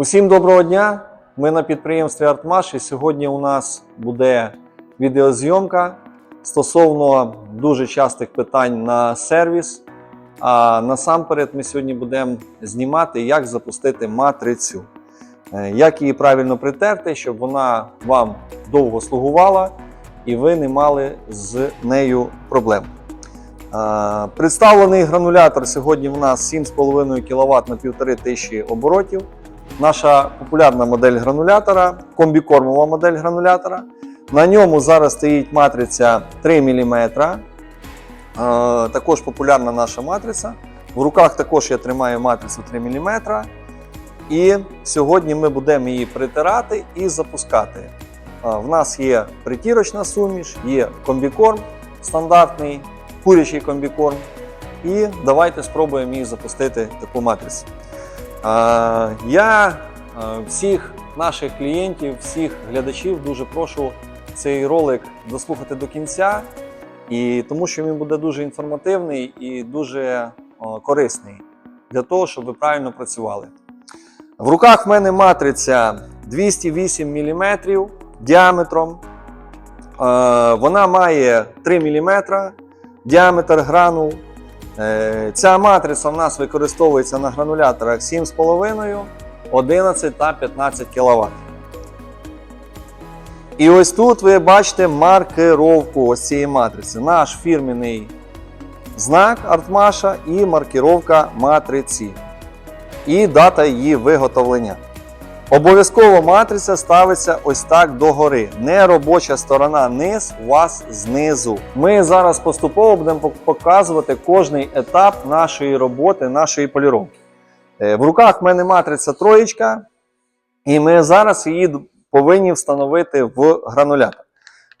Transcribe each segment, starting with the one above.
Усім доброго дня! Ми на підприємстві Артмаш і сьогодні у нас буде відеозйомка стосовно дуже частих питань на сервіс. А насамперед ми сьогодні будемо знімати, як запустити матрицю, Е, як її правильно притерти, щоб вона вам довго слугувала і ви не мали з нею проблем. Е, Представлений гранулятор сьогодні в нас 7,5 кВт на 1500 оборотів. Наша популярна модель гранулятора, комбікормова модель гранулятора. На ньому зараз стоїть матриця 3 мм. Е, Також популярна наша матриця. В руках також я тримаю матрицю 3 мм. І сьогодні ми будемо її притирати і запускати. Е, В нас є притірочна суміш, є комбікорм стандартний, курячий комбікорм. І давайте спробуємо її запустити таку матрицю. Я всіх наших клієнтів, всіх глядачів дуже прошу цей ролик дослухати до кінця, і тому що він буде дуже інформативний і дуже корисний для того, щоб ви правильно працювали. В руках в мене матриця 208 мм діаметром. Вона має 3 мм діаметр гранул. Е, Ця матриця в нас використовується на грануляторах 7,5, 11 та 15 кВт. І ось тут ви бачите маркировку ось цієї матриці. Наш фірменний знак Артмаша і маркировка матриці. І дата її виготовлення. Обов'язково матриця ставиться ось так догори. Не робоча сторона низ, у вас знизу. Ми зараз поступово будемо показувати кожний етап нашої роботи, нашої поліровки. Е, В руках в мене матриця троєчка, і ми зараз її повинні встановити в гранулятор.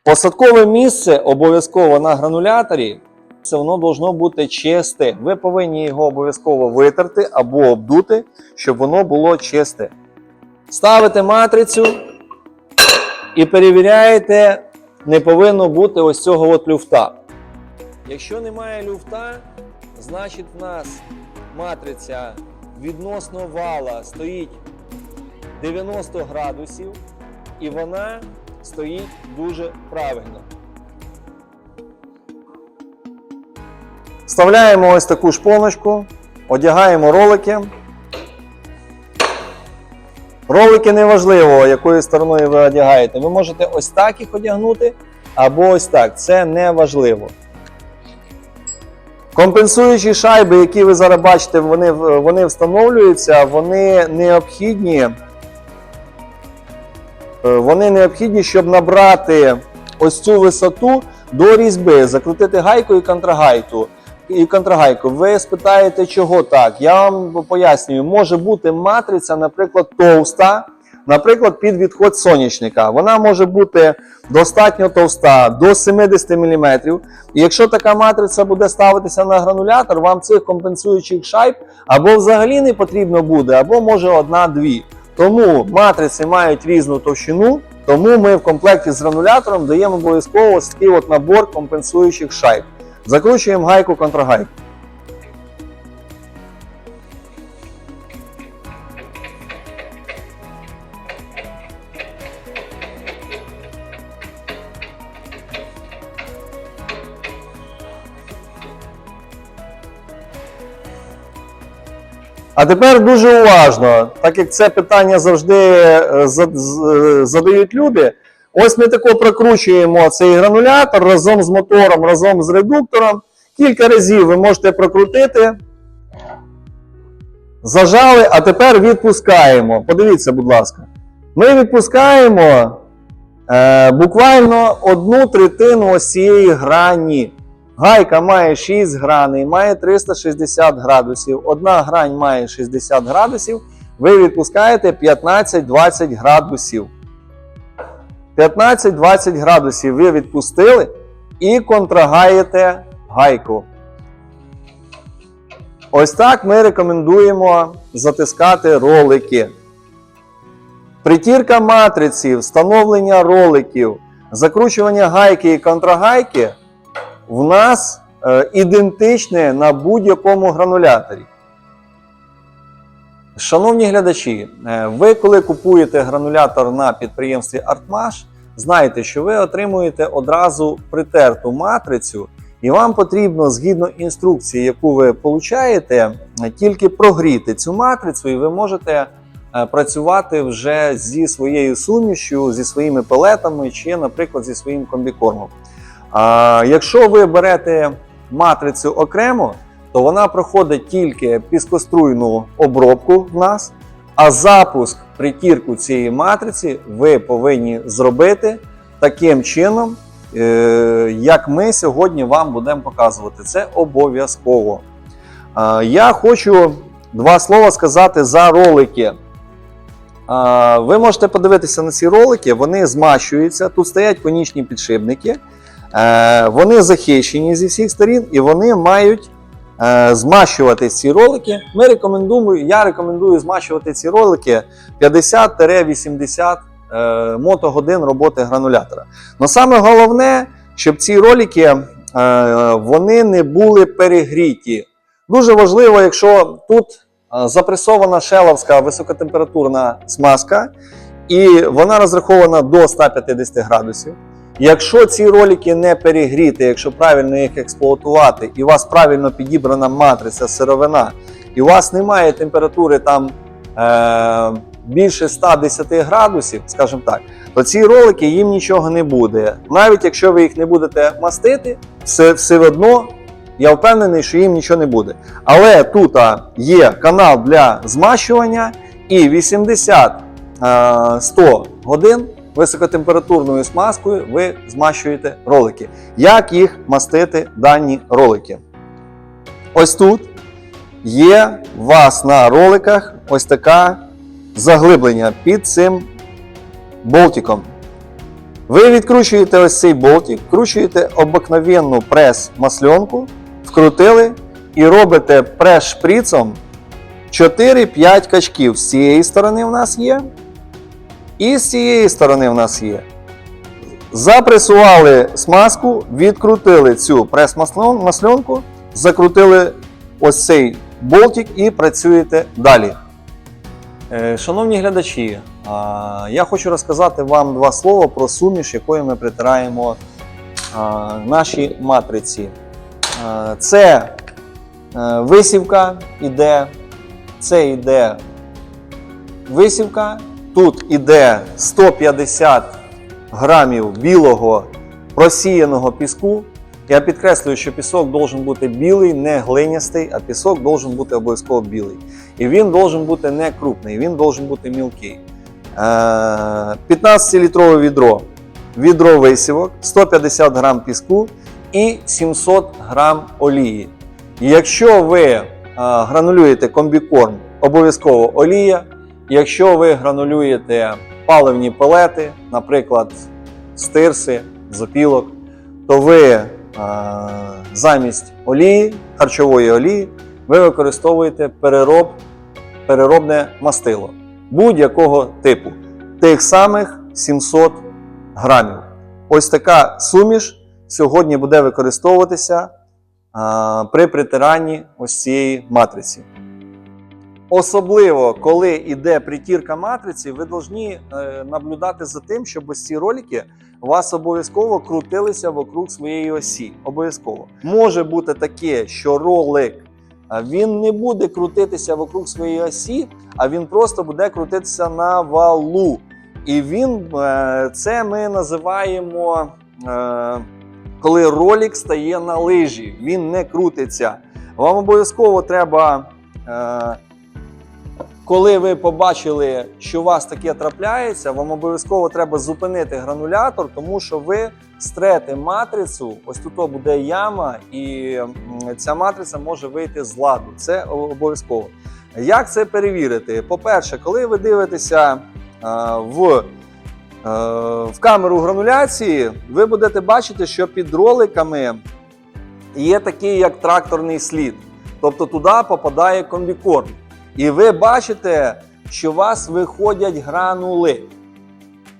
Посадкове місце обов'язково на грануляторі. Це воно должно бути чисте. Ви повинні його обов'язково витерти або обдути, щоб воно було чисте. Ставите матрицю і перевіряєте, не повинно бути ось цього от люфта. Якщо немає люфта, значить в нас матриця відносно вала стоїть 90 градусів і вона стоїть дуже правильно. Вставляємо ось таку шпоночку, одягаємо ролики. Ролики неважливо, якою стороною ви одягаєте. Ви можете ось так їх одягнути, або ось так. Це не важливо. Компенсуючі шайби, які ви зараз бачите, вони, вони встановлюються, вони необхідні. е, Вони необхідні, щоб набрати ось цю висоту до різьби, закрутити гайку і контрагайту. І контрагайку. Ви спитаєте, чого так? Я вам пояснюю, може бути матриця, наприклад, товста, наприклад, під відход сонячника. Вона може бути достатньо товста, до 70 мм. І якщо така матриця буде ставитися на гранулятор, вам цих компенсуючих шайб або взагалі не потрібно буде, або може одна-дві. Тому матриці мають різну товщину, тому ми в комплекті з гранулятором даємо обов'язково такий от набор компенсуючих шайб. Закручуємо гайку контрагайку. А тепер дуже уважно, так як це питання завжди е, е, задають люди. Ось ми тако прокручуємо цей гранулятор разом з мотором, разом з редуктором. Кілька разів ви можете прокрутити. Зажали, а тепер відпускаємо. Подивіться, будь ласка. Ми відпускаємо е, буквально одну третину цієї грані. Гайка має 6 граней, має 360 градусів. Одна грань має 60 градусів. Ви відпускаєте 15-20 градусів. 15-20 градусів ви відпустили і контрагаєте гайку. Ось так ми рекомендуємо затискати ролики. Притірка матриці, встановлення роликів, закручування гайки і контрагайки в нас е, ідентичне на будь-якому грануляторі. Шановні глядачі, е, ви коли купуєте гранулятор на підприємстві Артмаш, знаєте, що ви отримуєте одразу притерту матрицю, і вам потрібно, згідно інструкції, яку ви получаєте, тільки прогріти цю матрицю, і ви можете е, працювати вже зі своєю сумішю, зі своїми пелетами чи, наприклад, зі своїм комбікормом. А якщо ви берете матрицю окремо, то вона проходить тільки піскоструйну обробку в нас, а запуск притірку цієї матриці ви повинні зробити таким чином, е, як ми сьогодні вам будемо показувати. Це обов'язково. Я хочу два слова сказати за ролики. Ви можете подивитися на ці ролики, вони змащуються. Тут стоять конічні підшипники. Е, Вони захищені зі всіх сторін і вони мають змащувати ці ролики. Ми рекомендуємо, я рекомендую змащувати ці ролики 50-80 е, мотогодин роботи гранулятора. Но саме головне, щоб ці ролики е, вони не були перегріті. Дуже важливо, якщо тут е, запресована шеловська високотемпературна смазка, і вона розрахована до 150 градусів. Якщо ці ролики не перегріти, якщо правильно їх експлуатувати, і у вас правильно підібрана матриця, сировина, і у вас немає температури там е, більше 110 градусів, скажімо так, то ці ролики їм нічого не буде. Навіть якщо ви їх не будете мастити, все, все одно я впевнений, що їм нічого не буде. Але тут є канал для змащування і 80-100 годин високотемпературною смазкою ви змащуєте ролики. Як їх мастити дані ролики? Ось тут є у вас на роликах ось таке заглиблення під цим болтиком. Ви відкручуєте ось цей болтик, вкручуєте обикновенну прес-масленку, вкрутили і робите прес-шприцом 4-5 качків. З цієї сторони в нас є. І з цієї сторони в нас є. Запресували смазку, відкрутили цю прес-масленку, закрутили ось цей болтик і працюєте далі. Е, Шановні глядачі, я хочу розказати вам два слова про суміш, якою ми притираємо наші матриці. Це е, висівка іде, це йде висівка. Тут іде 150 грамів білого просіяного піску. Я підкреслюю, що пісок должен бути білий, не глинястий, а пісок должен бути обов'язково білий. І він должен бути не крупний, він должен бути мілкий. Е, 15-літрове відро, відро висівок, 150 грам піску і 700 грам олії. Якщо ви е, гранулюєте комбікорм, обов'язково олія. Якщо ви гранулюєте паливні пелети, наприклад, стирси, запілок, то ви е, замість олії, харчової олії, ви використовуєте перероб, переробне мастило будь-якого типу, тих самих 700 грамів. Ось така суміш сьогодні буде використовуватися е, при притиранні ось цієї матриці. Особливо, коли йде притірка матриці, ви повинні е, наблюдати за тим, щоб ось ці ролики у вас обов'язково крутилися вокруг своєї осі. Обов'язково. Може бути таке, що ролик він не буде крутитися вокруг своєї осі, а він просто буде крутитися на валу. І він е, це ми називаємо, е, коли ролик стає на лижі, він не крутиться. Вам обов'язково треба. Коли ви побачили, що у вас таке трапляється, вам обов'язково треба зупинити гранулятор, тому що ви стрете матрицю. Ось тут буде яма, і ця матриця може вийти з ладу. Це обов'язково. Як це перевірити? По-перше, коли ви дивитеся е, в, е, в камеру грануляції, ви будете бачити, що під роликами є такий як тракторний слід. Тобто туди попадає комбікорм. І ви бачите, що у вас виходять гранули.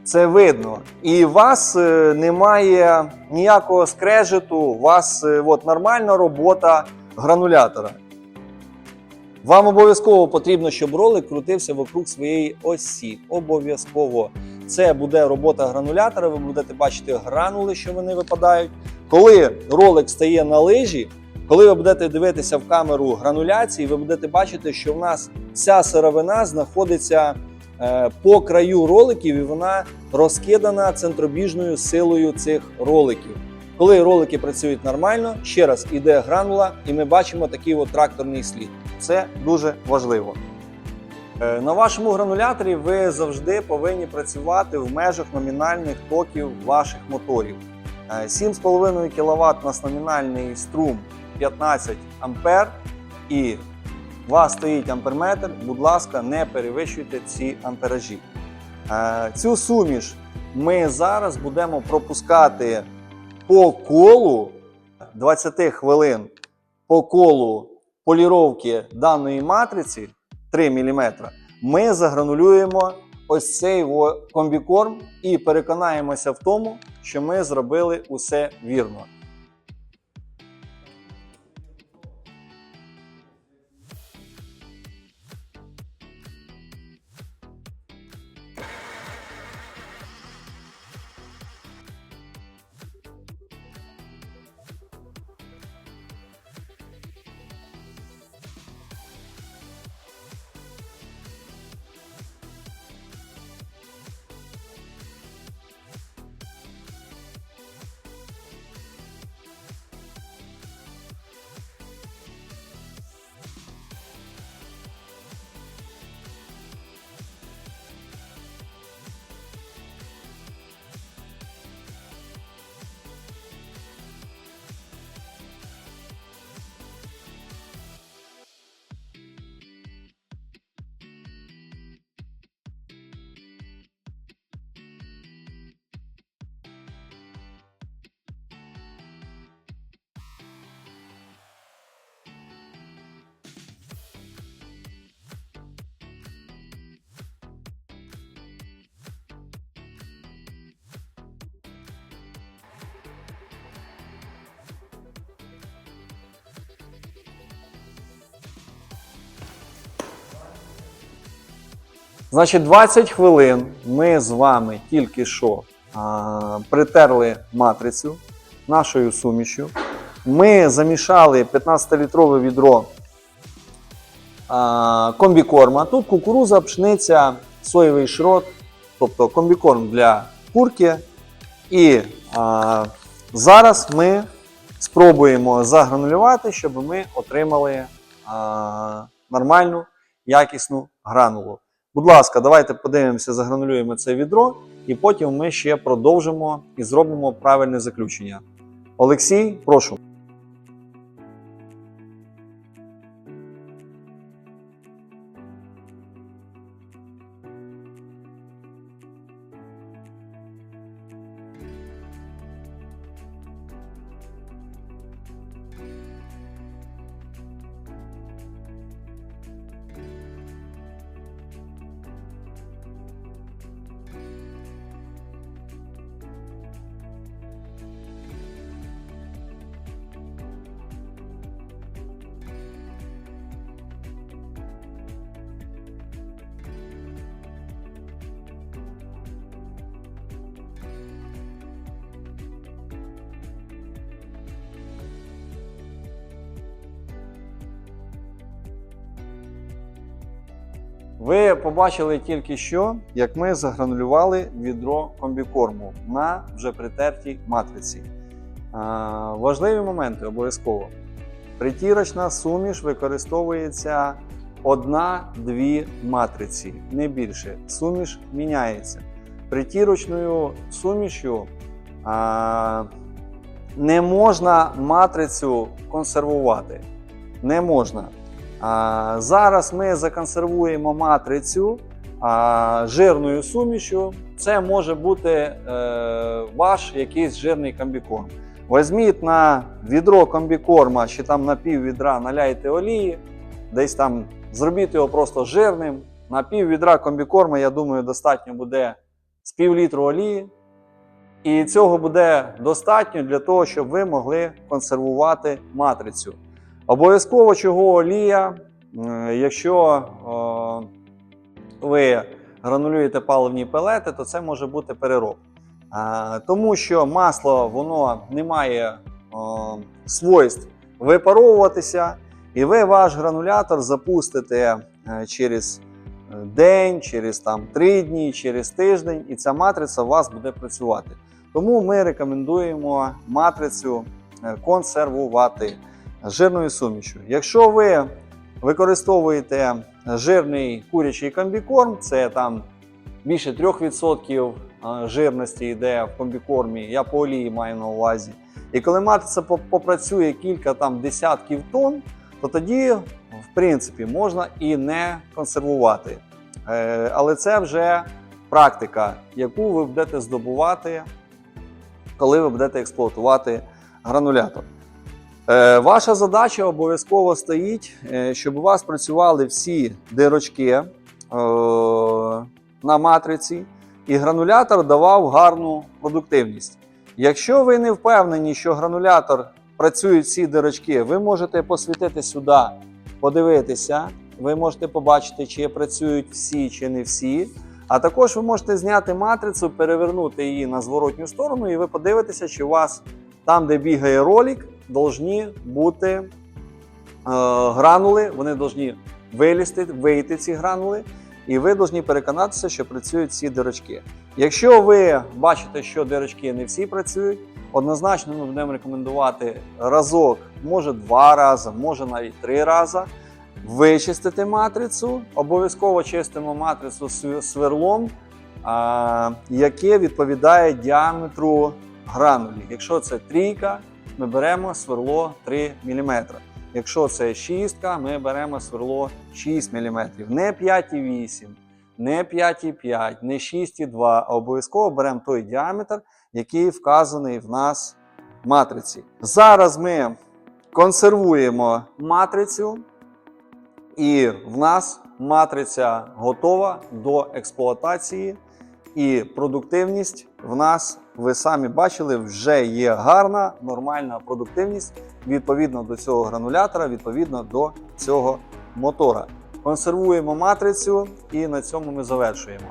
Це видно. І у вас е, немає ніякого скрежету, у вас е, от, нормальна робота гранулятора. Вам обов'язково потрібно, щоб ролик крутився вокруг своєї осі. Обов'язково. Це буде робота гранулятора, ви будете бачити гранули, що вони випадають. Коли ролик стає на лижі, коли ви будете дивитися в камеру грануляції, ви будете бачити, що в нас вся сировина знаходиться е, по краю роликів і вона розкидана центробіжною силою цих роликів. Коли ролики працюють нормально, ще раз іде гранула, і ми бачимо такий от тракторний слід. Це дуже важливо. Е, На вашому грануляторі ви завжди повинні працювати в межах номінальних токів ваших моторів. Е, 7,5 кВт у нас номінальний струм 15 А і у вас стоїть амперметр. Будь ласка, не перевищуйте ці амперажі. Е, Цю суміш ми зараз будемо пропускати по колу 20 хвилин по колу поліровки даної матриці 3 мм. Ми загранулюємо ось цей комбікорм і переконаємося в тому, що ми зробили усе вірно. Значить, 20 хвилин ми з вами тільки що а, притерли матрицю нашою сумішю. Ми замішали 15-літрове відро а, комбікорма. Тут кукуруза, пшениця, соєвий шрот, тобто комбікорм для курки. І а, зараз ми спробуємо загранулювати, щоб ми отримали а, нормальну якісну гранулу. Будь ласка, давайте подивимося, загранулюємо це відро, і потім ми ще продовжимо і зробимо правильне заключення. Олексій, прошу. Ви побачили тільки що, як ми загранулювали відро комбікорму на вже притертій матриці. Важливі моменти обов'язково. Притірочна суміш використовується одна-дві матриці, не більше. Суміш міняється. Притірочною сумішю а, не можна матрицю консервувати. Не можна. Зараз ми законсервуємо матрицю жирною сумішю. Це може бути е, ваш якийсь жирний комбікорм. Візьміть на відро комбікорма чи там на пів відра наляйте олії, десь там зробіть його просто жирним. На пів відра комбікорма, я думаю, достатньо буде з пів літру олії. І цього буде достатньо для того, щоб ви могли консервувати матрицю. Обов'язково чого олія, Якщо е, ви гранулюєте паливні пелети, то це може бути перероб. Тому що масло воно не має е, свойств випаровуватися, і ви ваш гранулятор запустите е, через день, через там, 3 дні, через тиждень, і ця матриця у вас буде працювати. Тому ми рекомендуємо матрицю е, жирною сумішю. Якщо ви використовуєте жирний курячий комбікорм, це там більше 3% е, жирності йде в комбікормі, я по олії маю на увазі. І коли матриця по- попрацює кілька там десятків тонн, то тоді, в принципі, можна і не консервувати. Е, Але це вже практика, яку ви будете здобувати, коли ви будете експлуатувати гранулятор. Е, Ваша задача обов'язково стоїть, е, щоб у вас працювали всі дирочки е, на матриці, і гранулятор давав гарну продуктивність. Якщо ви не впевнені, що гранулятор працюють всі дирочки, ви можете посвітити сюди, подивитися. Ви можете побачити, чи працюють всі, чи не всі. А також ви можете зняти матрицю, перевернути її на зворотню сторону, і ви подивитеся, чи у вас там, де бігає ролик, должні бути е, гранули, вони повинні вилізти, вийти ці гранули, і ви повинні переконатися, що працюють всі дирочки. Якщо ви бачите, що дирочки не всі працюють, однозначно ми будемо рекомендувати разок, може два рази, може навіть три рази. Вичистити матрицю, обов'язково чистимо матрицю сверлом, яке відповідає діаметру гранулі. Якщо це трійка, ми беремо сверло 3 мм. Якщо це шістка, ми беремо сверло 6 мм. Не 5,8, не 5,5, не 6,2, а обов'язково беремо той діаметр, який вказаний в нас в матриці. Зараз ми консервуємо матрицю, і в нас матриця готова до експлуатації. І продуктивність в нас, ви самі бачили, вже є гарна, нормальна продуктивність відповідно до цього гранулятора, відповідно до цього мотора. Консервуємо матрицю і на цьому ми завершуємо.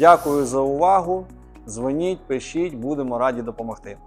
Дякую за увагу. Дзвоніть, пишіть, будемо раді допомогти.